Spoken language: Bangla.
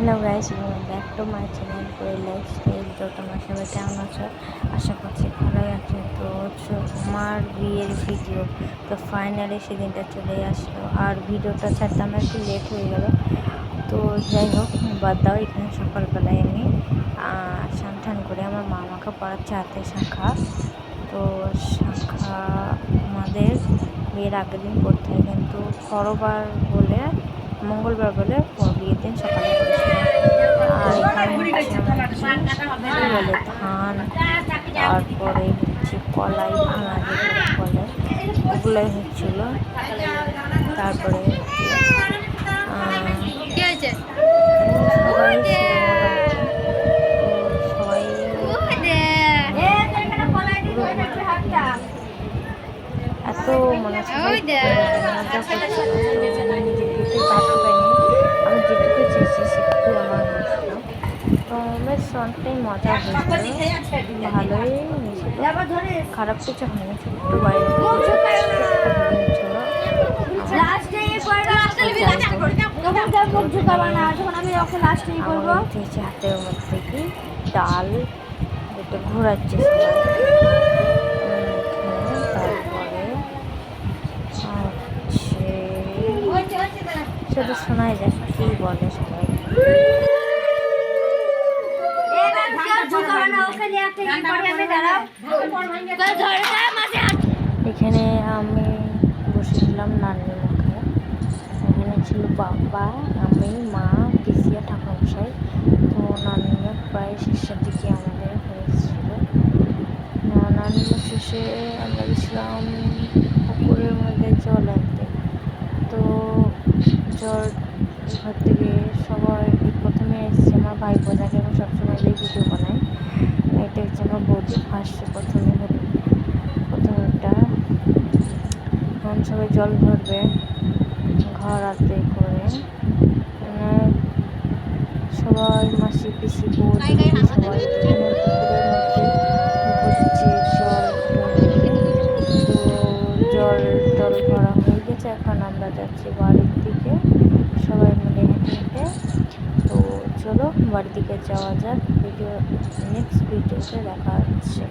Hello guys back to my channel করে লাইফস্টাইল তো তোমার সবাই কেমন আছো? আশা করছি ভালোই আছে। তো হচ্ছে আমার বিয়ের ভিডিও তো ফাইনালি সেদিনটা চলে আসলো। আর ভিডিওটা ছাড়তে আমার একটু লেট হয়ে গেল। তো যাই হোক, বাদ দাও, এখানে সকালবেলায় আমি সান করে আমার মা আমাকে পড়াচ্ছে হাতে শাখা। তো শাখা আমাদের বিয়ের আগের দিন পড়তে হয়। কিন্তু পরবার বলে, মঙ্গলবার বলে বলে ধান তারপরে হচ্ছে কলাই ভাঙা যেগুলো বলে ওগুলোই হচ্ছিল। তারপরে এত মানে সবাই ওই দেখ। মজা করছিল তো আমি যেটুকু থাকতে পারিনি আমি যেটুকু চেয়েছি সেটুকুই আমার হয়েছিল তো বেশ অনেকটাই মজা হয়েছিল ভালোই খারাপ কিছু হয়নি ছোট্ট বাইরে হাতের মধ্যে কি ডাল একটু ঘোরাচ্ছে তারপরে হচ্ছে শুধু শোনাই যায় কি বলে সবাই। এখানে আমি বসেছিলাম নানির মুখে। এখানে ছিল বাবা, আমি, মা, পিসিয়া, ঠাকুরমশাই। তো নানির প্রায় শেষের দিকে আমাদের হয়েছিল নানির শেষে আমরা গেছিলাম পুকুরের মধ্যে জল আনতে। তো জল ঘর থেকে সবাই প্রথমে এসেছে, আমার ভাই বোনাকে আমি সবসময় ভিডিও বানাই এটা হচ্ছে আমার বৌদি ফার্স্টে প্রথমে প্রথমেটা এখন সবাই জল ভরবে। ঘর আতে করে। সবাই মাসি পিসি সবাই জল টল ভরা হয়ে গেছে। এখন আমরা যাচ্ছি বাড়ির দিকে। সবাই মিলে হেঁটে হেঁটে চলো বাড়ির দিকে যাওয়া যাক। ভিডিও নেক্সট ভিডিওতে দেখা হচ্ছে।